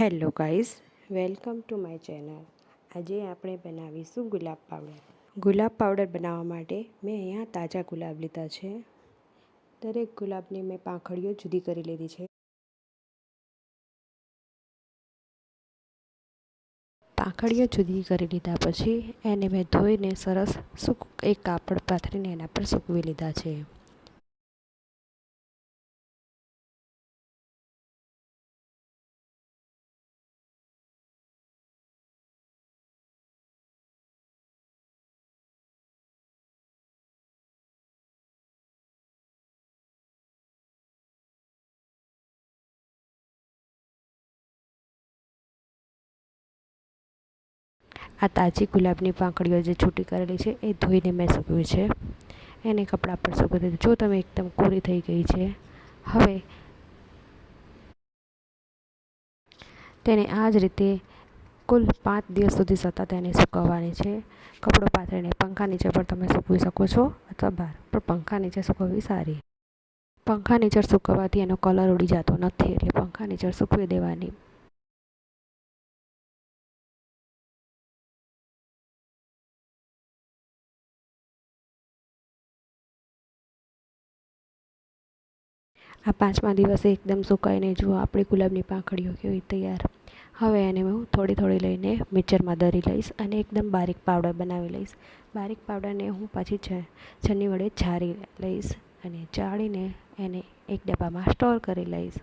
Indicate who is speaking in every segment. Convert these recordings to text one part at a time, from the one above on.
Speaker 1: Hello guys welcome to my channel આજે આપણે બનાવીશું ગુલાબ પાવડર ગુલાબ પાવડર બનાવવા માટે મેં અહીંયા તાજા ગુલાબ લીધા છે. દરેક ગુલાબની મેં પાંખડીઓ જુદી કરી લીધી છે. પાંખડીઓ જુદી કરી લીધા પછી એને મેં ધોઈને સરસ સૂક એક કાપડ પાથરીને એના પર સૂકવી લીધા છે. આ તાજી ગુલાબની પાંખડીઓ જે છૂટી કરેલી છે, એ ધોઈને મેં સૂકવી છે. એને કપડાં પર સૂકવી દીધું જો તમે એકદમ કોરી થઈ ગઈ છે, હવે તેને આ જ રીતે કુલ પાંચ દિવસ સુધી સતત એને સૂકવવાની છે. કપડો પાથરીને પંખા નીચે પણ તમે સૂકવી શકો છો, અથવા બહાર પણ પંખા નીચે સૂકવવી સારી. પંખા નીચે સૂકવવાથી એનો કલર ઉડી જતો નથી, એટલે પંખા નીચે સૂકવી દેવાની. આ પાંચમા દિવસે એકદમ સુકાઈને જુઓ, આપણી ગુલાબની પાંખડીઓ કેવી તૈયાર. હવે એને હું થોડી થોડી લઈને મિક્સરમાં દરી લઈશ અને એકદમ બારીક પાવડર બનાવી લઈશ. બારીક પાવડરને હું પછી છન્ની વડે છારી લઈશ અને ચાળીને એને એક ડબ્બામાં સ્ટોર કરી લઈશ.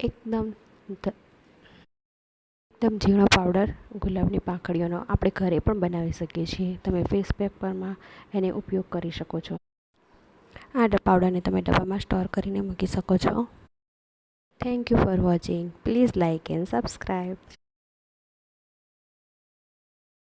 Speaker 1: એકદમ એકદમ ઝીણો પાવડર ગુલાબની પાંખડીઓનો આપણે ઘરે પણ બનાવી શકીએ છીએ. તમે ફેસ પેપરમાં એને ઉપયોગ કરી શકો છો. આ પાવડરને તમે ડબ્બામાં સ્ટોર કરીને મૂકી શકો છો. Thank you for watching please like and subscribe